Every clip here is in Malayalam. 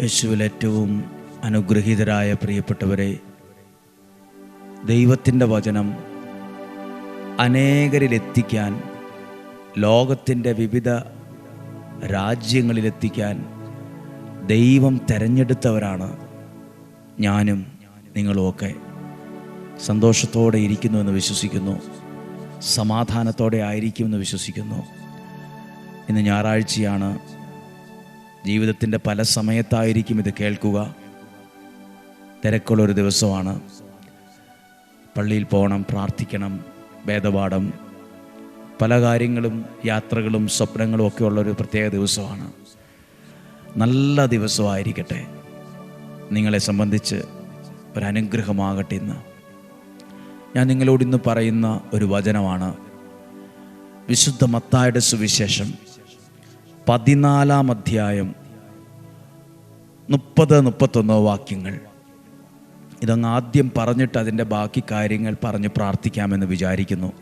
യേശുവിൽ ഏറ്റവും അനുഗ്രഹീതരായ പ്രിയപ്പെട്ടവരെ ദൈവത്തിന്റെ വചനം അനേകരിലെത്തിക്കാൻ ലോകത്തിന്റെ വിവിധ രാജ്യങ്ങളിലെത്തിക്കാൻ ദൈവം തിരഞ്ഞെടുത്തവരാണ് ഞാനും നിങ്ങളുമൊക്കെ. സന്തോഷത്തോടെ ഇരിക്കുന്നുവെന്ന് വിശ്വസിക്കുന്നു. സമാധാനത്തോടെ ആയിരിക്കുമെന്ന് വിശ്വസിക്കുന്നു. ഇന്ന് ഞായറാഴ്ചയാണ് ജീവിതത്തിന്റെ പല സമയത്തായിരിക്കും ഇത് കേൾക്കുക. തിരക്കുള്ളൊരു ദിവസമാണ്. പള്ളിയിൽ പോകണം പ്രാർത്ഥിക്കണം വേദപാഠം പല കാര്യങ്ങളും യാത്രകളും സ്വപ്നങ്ങളും ഒക്കെ ഉള്ളൊരു പ്രത്യേക ദിവസമാണ്. നല്ല ദിവസമായിരിക്കട്ടെ. നിങ്ങളെ സംബന്ധിച്ച് ഒരനുഗ്രഹമാകട്ടെ ഇന്ന്. ഞാൻ നിങ്ങളോട് ഇന്ന് പറയുന്ന ഒരു വചനമാണ്. വിശുദ്ധ മത്തായുടെ സുവിശേഷം. പതിനാലാം അധ്യായം മുപ്പത് മുപ്പത്തൊന്നോ വാക്യങ്ങൾ. ഇതങ്ങ് ആദ്യം പറഞ്ഞിട്ട് അതിന്റെ ബാക്കി കാര്യങ്ങൾ പറഞ്ഞ് പ്രാർത്ഥിക്കാമെന്ന് വിചാരിക്കുന്നു.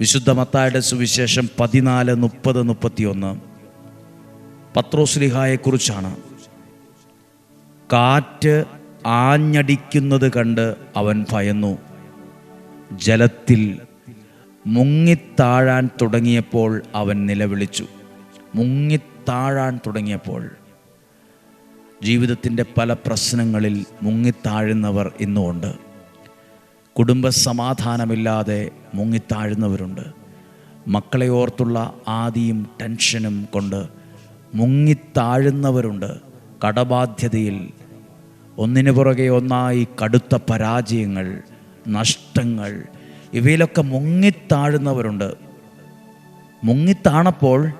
വിശുദ്ധ മത്തായുടെ സുവിശേഷം പതിനാല് മുപ്പത് മുപ്പത്തിയൊന്ന്. പത്രോസ്ലിഹായെക്കുറിച്ചാണ് കാറ്റ് ആഞ്ഞടിക്കുന്നത് കണ്ട് അവൻ ഭയന്നു. ജലത്തിൽ മുങ്ങിത്താഴാൻ തുടങ്ങിയപ്പോൾ അവൻ നിലവിളിച്ചു. മുങ്ങിത്താഴാൻ തുടങ്ങിയപ്പോൾ ജീവിതത്തിന്റെ പല പ്രശ്നങ്ങളിൽ മുങ്ങിത്താഴുന്നവർ ഇന്നുമുണ്ട്. കുടുംബ സമാധാനമില്ലാതെ മുങ്ങിത്താഴുന്നവരുണ്ട്. മക്കളെ ഓർത്തുള്ള ആദിയും ടെൻഷനും കൊണ്ട് മുങ്ങിത്താഴുന്നവരുണ്ട്. കടബാധ്യതയിൽ ഒന്നിനു പുറകെ ഒന്നായി കടുത്ത പരാജയങ്ങൾ നഷ്ടങ്ങൾ ഇവയിലൊക്കെ മുങ്ങിത്താഴുന്നവരുണ്ട്. മുങ്ങിത്താണപ്പോൾ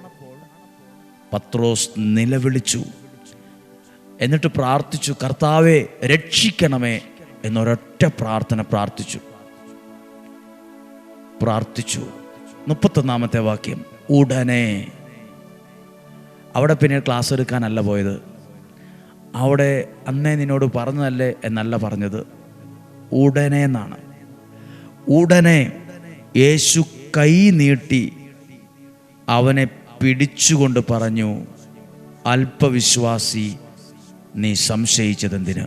പത്രോസ് നിലവിളിച്ചു. എന്നിട്ട് പ്രാർത്ഥിച്ചു കർത്താവെ രക്ഷിക്കണമേ എന്നൊരൊറ്റ പ്രാർത്ഥന പ്രാർത്ഥിച്ചു. പ്രാർത്ഥിച്ചു. മുപ്പത്തൊന്നാമത്തെ വാക്യം ഉടനെ. അവിടെ പിന്നെ ക്ലാസ് എടുക്കാനല്ല പോയത്. അവിടെ അന്നേ നിന്നോട് പറഞ്ഞതല്ലേ എന്നല്ല പറഞ്ഞത്. ഉടനെ എന്നാണ് ഉടനെ യേശു കൈ നീട്ടി അവനെ പിടിച്ചുകൊണ്ട് പറഞ്ഞു അല്പവിശ്വാസി നീ സംശയിച്ചതെന്തിന്?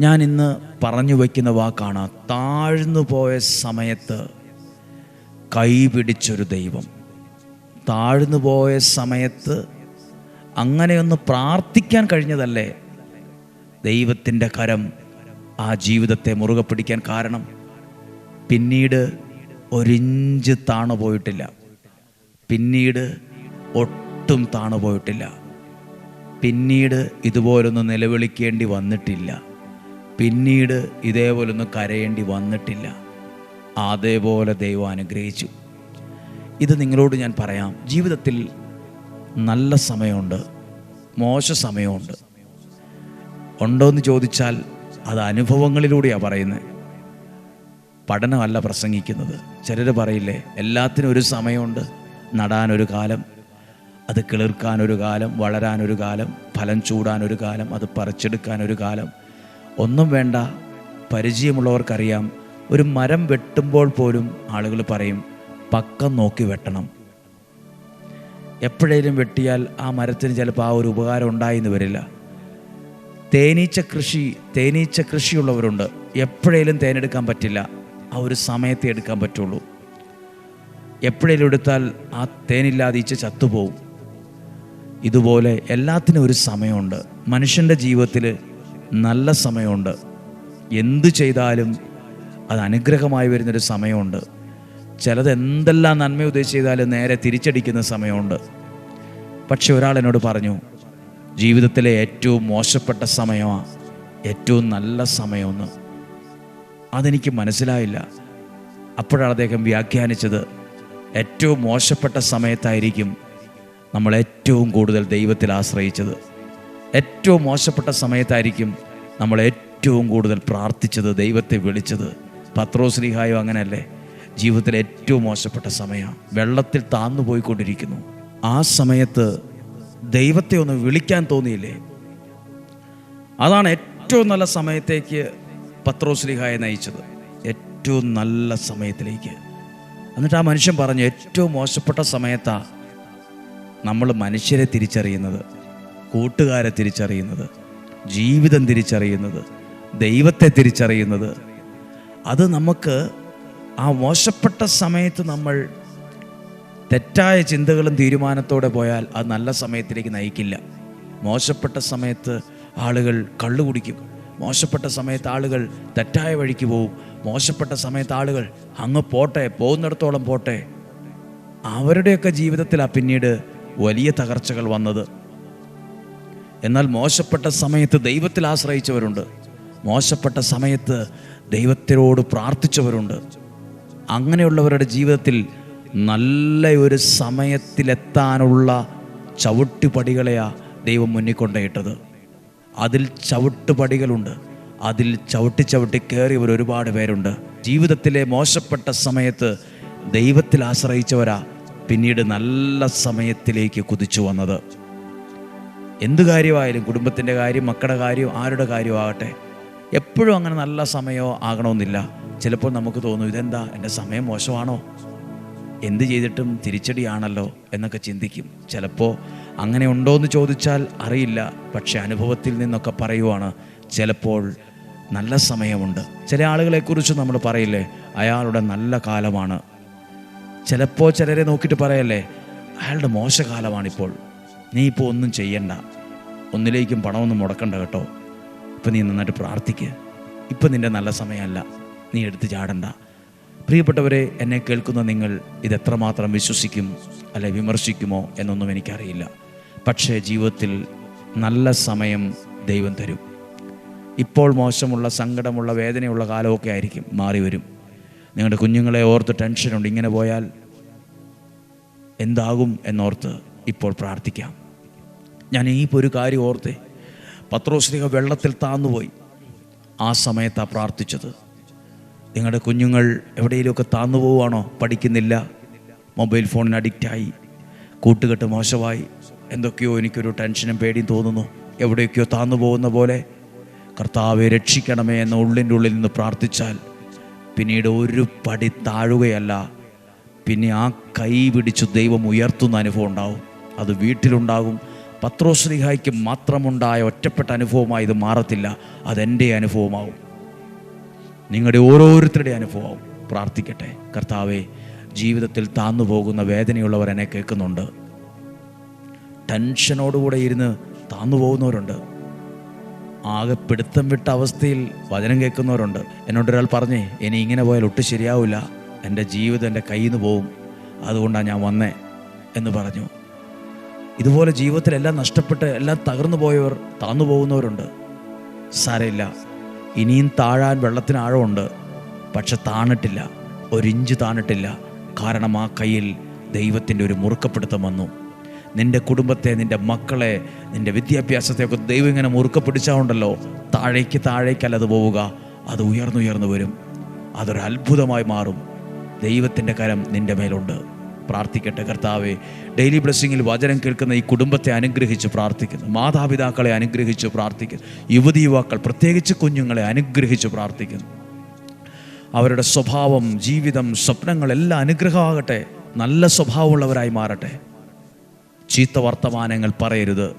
ഞാൻ ഇന്ന് പറഞ്ഞു വയ്ക്കുന്ന വാക്കാണ് താഴ്ന്നു പോയ സമയത്ത് കൈ പിടിച്ചൊരു ദൈവം. താഴ്ന്നു പോയ സമയത്ത് അങ്ങനെയൊന്ന് പ്രാർത്ഥിക്കാൻ കഴിഞ്ഞതല്ലേ? ദൈവത്തിന്റെ കരം ആ ജീവിതത്തെ മുറുകെ പിടിക്കാൻ കാരണം പിന്നീട് ഒരിഞ്ച് താണു പോയിട്ടില്ല. പിന്നീട് ഒട്ടും താണു പോയിട്ടില്ല. പിന്നീട് ഇതുപോലൊന്ന് നിലവിളിക്കേണ്ടി വന്നിട്ടില്ല. പിന്നീട് ഇതേപോലൊന്ന് കരയേണ്ടി വന്നിട്ടില്ല. അതേപോലെ ദൈവം അനുഗ്രഹിച്ചു. ഇത് നിങ്ങളോട് ഞാൻ പറയാം. ജീവിതത്തിൽ നല്ല സമയമുണ്ട്. മോശ സമയമുണ്ട്. ഉണ്ടോ എന്ന് ചോദിച്ചാൽ അത് അനുഭവങ്ങളിലൂടെയാണ് പറയുന്നത് പഠനമല്ല പ്രസംഗിക്കുന്നത്. ചിലർ പറയില്ലേ എല്ലാത്തിനും ഒരു സമയമുണ്ട്. നടാനൊരു കാലം അത് കിളിർക്കാനൊരു കാലം വളരാനൊരു കാലം ഫലം ചൂടാനൊരു കാലം അത് പറിച്ചെടുക്കാനൊരു കാലം. ഒന്നും വേണ്ട പരിചയമുള്ളവർക്കറിയാം ഒരു മരം വെട്ടുമ്പോൾ പോലും ആളുകൾ പറയും പക്കം നോക്കി വെട്ടണം. എപ്പോഴേലും വെട്ടിയാൽ ആ മരത്തിന് ചിലപ്പോൾ ആ ഒരു ഉപകാരം ഉണ്ടായിന്ന് വരില്ല. തേനീച്ച കൃഷി തേനീച്ച കൃഷിയുള്ളവരുണ്ട്. എപ്പോഴേലും തേനെടുക്കാൻ പറ്റില്ല. ആ ഒരു സമയത്തെ എടുക്കാൻ പറ്റുള്ളൂ. എപ്പോഴേലും എടുത്താൽ ആ തേനില്ലാതെ ഈച്ച ചത്തുപോകും ഇതുപോലെ എല്ലാത്തിനും ഒരു സമയമുണ്ട്. മനുഷ്യന്റെ ജീവിതത്തിൽ നല്ല സമയമുണ്ട്. എന്ത് ചെയ്താലും അത് അനുഗ്രഹമായി വരുന്നൊരു സമയമുണ്ട്. ചിലത് എന്തെല്ലാം നന്മ ഉദ്ദേശിച്ച് ചെയ്താലും നേരെ തിരിച്ചടിക്കുന്ന സമയമുണ്ട്. പക്ഷെ ഒരാൾ എന്നോട് പറഞ്ഞു ജീവിതത്തിലെ ഏറ്റവും മോശപ്പെട്ട സമയമാണ് ഏറ്റവും നല്ല സമയമെന്ന്. അതെനിക്ക് മനസ്സിലായില്ല. അപ്പോഴാണ് അദ്ദേഹം വ്യാഖ്യാനിച്ചത് ഏറ്റവും മോശപ്പെട്ട സമയത്തായിരിക്കും നമ്മൾ ഏറ്റവും കൂടുതൽ ദൈവത്തിൽ ആശ്രയിച്ചത്. ഏറ്റവും മോശപ്പെട്ട സമയത്തായിരിക്കും നമ്മൾ ഏറ്റവും കൂടുതൽ പ്രാർത്ഥിച്ചത് ദൈവത്തെ വിളിച്ചത്. പത്രോശ്രീഹായോ അങ്ങനെയല്ലേ? ജീവിതത്തിലെ ഏറ്റവും മോശപ്പെട്ട സമയമാണ് വെള്ളത്തിൽ താന്നു പോയിക്കൊണ്ടിരിക്കുന്നു. ആ സമയത്ത് ദൈവത്തെ ഒന്ന് വിളിക്കാൻ തോന്നിയില്ലേ? അതാണ് ഏറ്റവും നല്ല സമയത്തേക്ക് പത്രോശ്രീഹായെ നയിച്ചത്. ഏറ്റവും നല്ല സമയത്തിലേക്ക്. എന്നിട്ട് ആ മനുഷ്യൻ പറഞ്ഞു ഏറ്റവും മോശപ്പെട്ട സമയത്താണ് നമ്മൾ മനുഷ്യരെ തിരിച്ചറിയുന്നത് കൂട്ടുകാരെ തിരിച്ചറിയുന്നത് ജീവിതം തിരിച്ചറിയുന്നത് ദൈവത്തെ തിരിച്ചറിയുന്നത്. അത് നമുക്ക് ആ മോശപ്പെട്ട സമയത്ത് നമ്മൾ തെറ്റായ ചിന്തകളും തീരുമാനത്തോടെ പോയാൽ അത് നല്ല സമയത്തിലേക്ക് നയിക്കില്ല. മോശപ്പെട്ട സമയത്ത് ആളുകൾ കള്ളു കുടിക്കും മോശപ്പെട്ട സമയത്ത് ആളുകൾ തെറ്റായ വഴിക്ക് പോവും. മോശപ്പെട്ട സമയത്ത് ആളുകൾ അങ്ങ് പോട്ടെ പോകുന്നിടത്തോളം പോട്ടെ. അവരുടെയൊക്കെ ജീവിതത്തിലാണ് പിന്നീട് വലിയ തകർച്ചകൾ വന്നത്. എന്നാൽ മോശപ്പെട്ട സമയത്ത് ദൈവത്തിൽ ആശ്രയിച്ചവരുണ്ട്. മോശപ്പെട്ട സമയത്ത് ദൈവത്തിനോട് പ്രാർത്ഥിച്ചവരുണ്ട്. അങ്ങനെയുള്ളവരുടെ ജീവിതത്തിൽ നല്ല ഒരു സമയത്തിലെത്താനുള്ള ചവിട്ടുപടികളെയാണ് ദൈവം മുന്നിൽ കൊണ്ടുപോയിട്ടത്. അതിൽ ചവിട്ടുപടികളുണ്ട്. അതിൽ ചവിട്ടി ചവിട്ടി കയറിയവർ ഒരുപാട് പേരുണ്ട്. ജീവിതത്തിലെ മോശപ്പെട്ട സമയത്ത് ദൈവത്തിൽ ആശ്രയിച്ചവരാ പിന്നീട് നല്ല സമയത്തിലേക്ക് കുതിച്ചു വന്നത്. എന്ത് കാര്യമായാലും കുടുംബത്തിന്റെ കാര്യം മക്കളുടെ കാര്യം ആരുടെ കാര്യമാകട്ടെ എപ്പോഴും അങ്ങനെ നല്ല സമയമോ ആകണമെന്നില്ല. ചിലപ്പോൾ നമുക്ക് തോന്നും ഇതെന്താ? എന്റെ സമയം മോശമാണോ? എന്ത് ചെയ്തിട്ടും തിരിച്ചടിയാണല്ലോ? എന്നൊക്കെ ചിന്തിക്കും. ചിലപ്പോൾ അങ്ങനെ ഉണ്ടോ എന്ന് ചോദിച്ചാൽ അറിയില്ല. പക്ഷെ അനുഭവത്തിൽ നിന്നൊക്കെ പറയുവാണ് ചിലപ്പോൾ നല്ല സമയമുണ്ട്. ചില ആളുകളെക്കുറിച്ച് നമ്മൾ പറയില്ലേ അയാളുടെ നല്ല കാലമാണ്. ചിലപ്പോൾ ചിലരെ നോക്കിയിട്ട് പറയല്ലേ അയാളുടെ മോശകാലമാണിപ്പോൾ നീ ഇപ്പോൾ ഒന്നും ചെയ്യണ്ട. ഒന്നിലേക്കും പണമൊന്നും മുടക്കണ്ട കേട്ടോ. ഇപ്പം നീ നന്നായിട്ട് പ്രാർത്ഥിക്കുക ഇപ്പം നിന്റെ നല്ല സമയമല്ല. നീ എടുത്ത് ചാടണ്ട. പ്രിയപ്പെട്ടവരെ എന്നെ കേൾക്കുന്ന നിങ്ങൾ ഇതെത്രമാത്രം വിശ്വസിക്കും അല്ലെ വിമർശിക്കുമോ എന്നൊന്നും എനിക്കറിയില്ല. പക്ഷേ ജീവിതത്തിൽ നല്ല സമയം ദൈവം തരും. ഇപ്പോൾ മോശമുള്ള സങ്കടമുള്ള വേദനയുള്ള കാലമൊക്കെ ആയിരിക്കും മാറി വരും. നിങ്ങളുടെ കുഞ്ഞുങ്ങളെ ഓർത്ത് ടെൻഷനുണ്ട് ഇങ്ങനെ പോയാൽ എന്താകും എന്നോർത്ത് ഇപ്പോൾ പ്രാർത്ഥിക്കാം. ഞാൻ ഈ ഒരു കാര്യം ഓർത്തേ പത്രോശ്രീക വെള്ളത്തിൽ താന്നുപോയി. ആ സമയത്താണ് പ്രാർത്ഥിച്ചത്. നിങ്ങളുടെ കുഞ്ഞുങ്ങൾ എവിടെയെങ്കിലുമൊക്കെ താന്നു പോവുകയാണോ പഠിക്കുന്നില്ല. മൊബൈൽ ഫോണിന് അഡിക്റ്റായി കൂട്ടുകെട്ട് മോശമായി. എന്തൊക്കെയോ എനിക്കൊരു ടെൻഷനും പേടിയും തോന്നുന്നു. എവിടെയൊക്കെയോ താന്നു പോകുന്ന പോലെ കർത്താവെ രക്ഷിക്കണമേ എന്ന ഉള്ളിന്റെ ഉള്ളിൽ നിന്ന് പ്രാർത്ഥിച്ചാൽ പിന്നീട് ഒരു പടി താഴുകയല്ല. പിന്നെ ആ കൈ പിടിച്ച് ദൈവം ഉയർത്തുന്ന അനുഭവം ഉണ്ടാവും. അത് വീട്ടിലുണ്ടാകും. പത്രോശ്രീഹായ്ക്ക് മാത്രമുണ്ടായ ഒറ്റപ്പെട്ട അനുഭവമായി ഇത് മാറത്തില്ല. അതെന്റെ അനുഭവമാവും. നിങ്ങളുടെ ഓരോരുത്തരുടെ അനുഭവമാവും. പ്രാർത്ഥിക്കട്ടെ. കർത്താവെ ജീവിതത്തിൽ താന്നു പോകുന്ന വേദനയുള്ളവർ എന്നെ കേൾക്കുന്നുണ്ട്. ടെൻഷനോടുകൂടെ ഇരുന്ന് താന്നു പോകുന്നവരുണ്ട്. ആകെ പിടുത്തം വിട്ട അവസ്ഥയിൽ വചനം കേൾക്കുന്നവരുണ്ട്. എന്നോടൊരാൾ പറഞ്ഞേ ഇനി ഇങ്ങനെ പോയാൽ ഒട്ടും ശരിയാവില്ല. എന്റെ ജീവിതം എന്റെ കയ്യിൽ നിന്ന് പോവും. അതുകൊണ്ടാണ് ഞാൻ വന്നേ എന്ന് പറഞ്ഞു. ഇതുപോലെ ജീവിതത്തിലെല്ലാം നഷ്ടപ്പെട്ട് എല്ലാം തകർന്നു പോയവർ താന്നു പോകുന്നവരുണ്ട്. സാരമില്ല. ഇനിയും താഴാൻ വെള്ളത്തിന് ആഴമുണ്ട്. പക്ഷെ താണിട്ടില്ല. ഒരിഞ്ച് താണിട്ടില്ല. കാരണം ആ കയ്യിൽ ദൈവത്തിന്റെ ഒരു മുറുക്കപ്പെടുത്തം വന്നു. നിന്റെ കുടുംബത്തെ നിന്റെ മക്കളെ നിന്റെ വിദ്യാഭ്യാസത്തെയൊക്കെ ദൈവം ഇങ്ങനെ മുറുക്ക പിടിച്ചാണ്ടല്ലോ താഴേക്ക് താഴേക്കല്ല അത് പോവുക. അത് ഉയർന്നുയർന്നു വരും. അതൊരു അത്ഭുതമായി മാറും. ദൈവത്തിന്റെ കരം നിന്റെ മേലുണ്ട്. പ്രാർത്ഥിക്കട്ടെ കർത്താവെ. ഡെയിലി ബ്ലെസ്സിങ്ങിൽ വചനം കേൾക്കുന്ന ഈ കുടുംബത്തെ അനുഗ്രഹിച്ച് പ്രാർത്ഥിക്കുന്നു. മാതാപിതാക്കളെ അനുഗ്രഹിച്ച് പ്രാർത്ഥിക്കുന്നു. യുവതി യുവാക്കൾ പ്രത്യേകിച്ച് കുഞ്ഞുങ്ങളെ അനുഗ്രഹിച്ച് പ്രാർത്ഥിക്കുന്നു. അവരുടെ സ്വഭാവം ജീവിതം സ്വപ്നങ്ങളെല്ലാം അനുഗ്രഹമാകട്ടെ. നല്ല സ്വഭാവമുള്ളവരായി മാറട്ടെ. ചീത്ത വർത്തമാനങ്ങൾ പറയരുത്.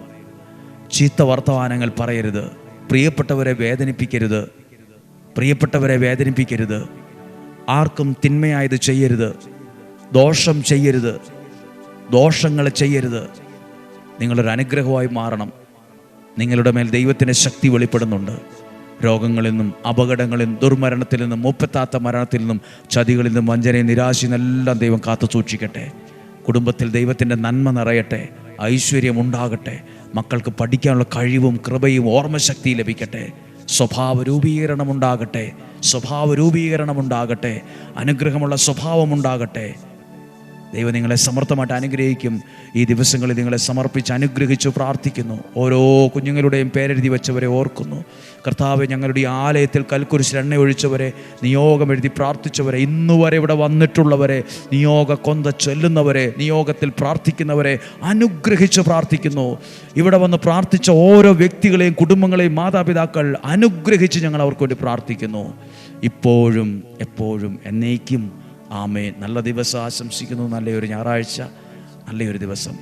ചീത്ത വർത്തമാനങ്ങൾ പറയരുത്. പ്രിയപ്പെട്ടവരെ വേദനിപ്പിക്കരുത്. പ്രിയപ്പെട്ടവരെ വേദനിപ്പിക്കരുത്. ആർക്കും തിന്മയായത് ചെയ്യരുത്. ദോഷം ചെയ്യരുത്. ദോഷങ്ങൾ ചെയ്യരുത്. നിങ്ങളൊരു അനുഗ്രഹമായി മാറണം. നിങ്ങളുടെ മേൽ ദൈവത്തിന്റെ ശക്തി വെളിപ്പെടുന്നുണ്ട്. രോഗങ്ങളിൽ നിന്നും അപകടങ്ങളിൽ നിന്നും ദുർമരണത്തിൽ നിന്നും മുപ്പത്താത്ത മരണത്തിൽ നിന്നും ചതികളിൽ നിന്നും വഞ്ചനയും നിരാശയും എല്ലാം ദൈവം കാത്തു സൂക്ഷിക്കട്ടെ കുടുംബത്തിൽ ദൈവത്തിന്റെ നന്മ നിറയട്ടെ ഐശ്വര്യം ഉണ്ടാകട്ടെ മക്കൾക്ക് പഠിക്കാനുള്ള കഴിവും കൃപയും ഓർമ്മശക്തി ലഭിക്കട്ടെ സ്വഭാവ രൂപീകരണം ഉണ്ടാകട്ടെ സ്വഭാവ രൂപീകരണം ഉണ്ടാകട്ടെ അനുഗ്രഹമുള്ള സ്വഭാവം ഉണ്ടാകട്ടെ. ദൈവം നിങ്ങളെ സമർത്ഥമായിട്ട് അനുഗ്രഹിക്കും. ഈ ദിവസങ്ങളിൽ നിങ്ങളെ സമർപ്പിച്ച് അനുഗ്രഹിച്ചു പ്രാർത്ഥിക്കുന്നു. ഓരോ കുഞ്ഞുങ്ങളുടെയും പേരെഴുതി വെച്ചവരെ ഓർക്കുന്നു. കർത്താവ് ഞങ്ങളുടെ ഈ ആലയത്തിൽ കൽക്കുരിശിൽ എണ്ണ ഒഴിച്ചവരെ നിയോഗം എഴുതി പ്രാർത്ഥിച്ചവരെ ഇന്നുവരെ ഇവിടെ വന്നിട്ടുള്ളവരെ നിയോഗ കൊന്ത ചൊല്ലുന്നവരെ നിയോഗത്തിൽ പ്രാർത്ഥിക്കുന്നവരെ അനുഗ്രഹിച്ച് പ്രാർത്ഥിക്കുന്നു. ഇവിടെ വന്ന് പ്രാർത്ഥിച്ച ഓരോ വ്യക്തികളെയും കുടുംബങ്ങളെയും മാതാപിതാക്കൾ അനുഗ്രഹിച്ച് ഞങ്ങൾ അവർക്ക് വേണ്ടി പ്രാർത്ഥിക്കുന്നു. ഇപ്പോഴും എപ്പോഴും എന്നേക്കും ആമേ നല്ല ദിവസം ആശംസിക്കുന്നു. നല്ലൊരു ഞായറാഴ്ച നല്ലൊരു ദിവസം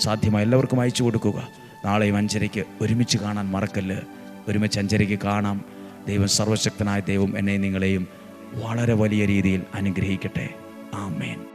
സാധ്യമായി എല്ലാവർക്കും അയച്ചു കൊടുക്കുക. നാളെയും അഞ്ചരയ്ക്ക് ഒരുമിച്ച് കാണാൻ മറക്കല്ല്. ഒരുമിച്ച് അഞ്ചരയ്ക്ക് കാണാം. ദൈവം സർവശക്തനായ ദൈവം എന്നെയും നിങ്ങളെയും വളരെ വലിയ രീതിയിൽ അനുഗ്രഹിക്കട്ടെ. ആമേൻ.